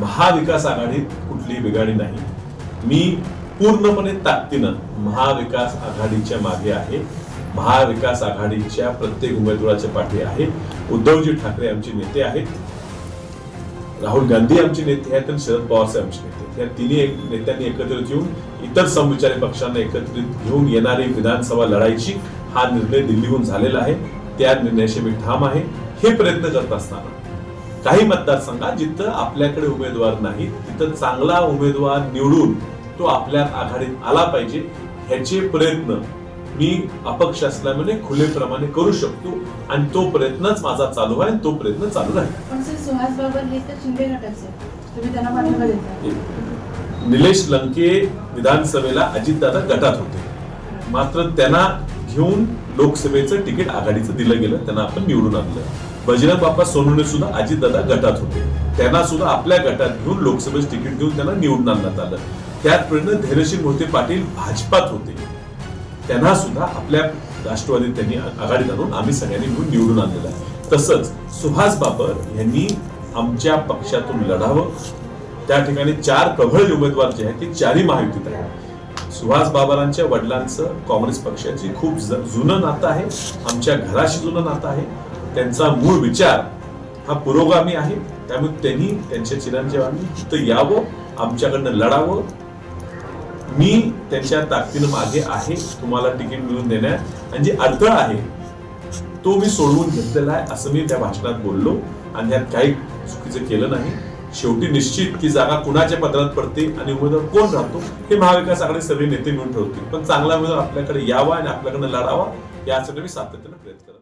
महाविकास आघाडीत कुठलीही बिघाडी नाही. मी पूर्णपणे ताकदीनं महाविकास आघाडीच्या मागे आहे. महाविकास आघाडीच्या प्रत्येक उमेदवाराच्या पाठी आहे. उद्धवजी ठाकरे आमचे नेते आहेत. राहुल गांधी आमचे नेते आहेत आणि शरद पवार साहेब आमचे नेते आहेत. या तिन्ही एक नेत्यांनी एकत्रित येऊन इतर समविचारी पक्षांना एकत्रित घेऊन येणारी विधानसभा लढायची हा निर्णय दिल्लीहून झालेला आहे. त्या निर्णयाशी मी ठाम आहे. हे प्रयत्न करत असताना काही मतदारसंघात जिथं आपल्याकडे उमेदवार नाही तिथं चांगला उमेदवार निवडून तो आपल्या आघाडीत आला पाहिजे ह्याचे प्रयत्न मी अपक्ष असल्यामुळे खुलेप्रमाणे करू शकतो आणि तो प्रयत्नच माझा चालू आहे तो प्रयत्न चालू राहील. निलेश लंके विधानसभेला अजितदादा गटात होते. मात्र त्यांना घेऊन लोकसभेचं तिकीट आघाडीचं दिलं गेलं त्यांना आपण निवडून आणलं. बजरंग बाप्पा सोनवणे सुद्धा अजितदादा गटात होते. त्यांना सुद्धा आपल्या गटात घेऊन लोकसभेचं तिकीट घेऊन त्यांना निवडून आणण्यात आलं. त्याचप्रमाणे धैर्यशील मोहिते पाटील भाजपात होते. त्यांना सुद्धा आपल्या राष्ट्रवादीत त्यांनी आघाडीत आणून आम्ही सगळ्यांनी मिळून निवडून आणलेलं आहे. तसंच सुहास बाबर यांनी आमच्या पक्षातून लढावं. त्या ठिकाणी चार प्रबळ उमेदवार जे आहेत ते चारही महायुतीत आहेत. सुहास बाबरांच्या वडिलांचं काँग्रेस पक्षाची खूप जुनं नातं आहे. आमच्या घराशी जुनं नातं आहे. त्यांचा मूळ विचार हा पुरोगामी आहे. त्यामुळे त्यांनी त्यांच्या चिरंजीवांनी इथं यावं आमच्याकडनं लढावं. मी त्यांच्या ताकदीनं मागे आहे तुम्हाला तिकीट मिळवून देण्यात. आणि जे अडथळा आहे तो मी सोडवून घेतलेला आहे असं मी त्या भाषणात बोललो. आणि यात काही चुकीचं केलं नाही. शेवटी निश्चित की जागा कुणाच्या पदरात पडते आणि उमेदवार कोण राहतो हे महाविकास आघाडी सगळे नेते मिळून ठरवतील. पण चांगला उमेदवार आपल्याकडे यावा आणि आपल्याकडे लढावा यासाठी मी सातत्यानं प्रयत्न करतो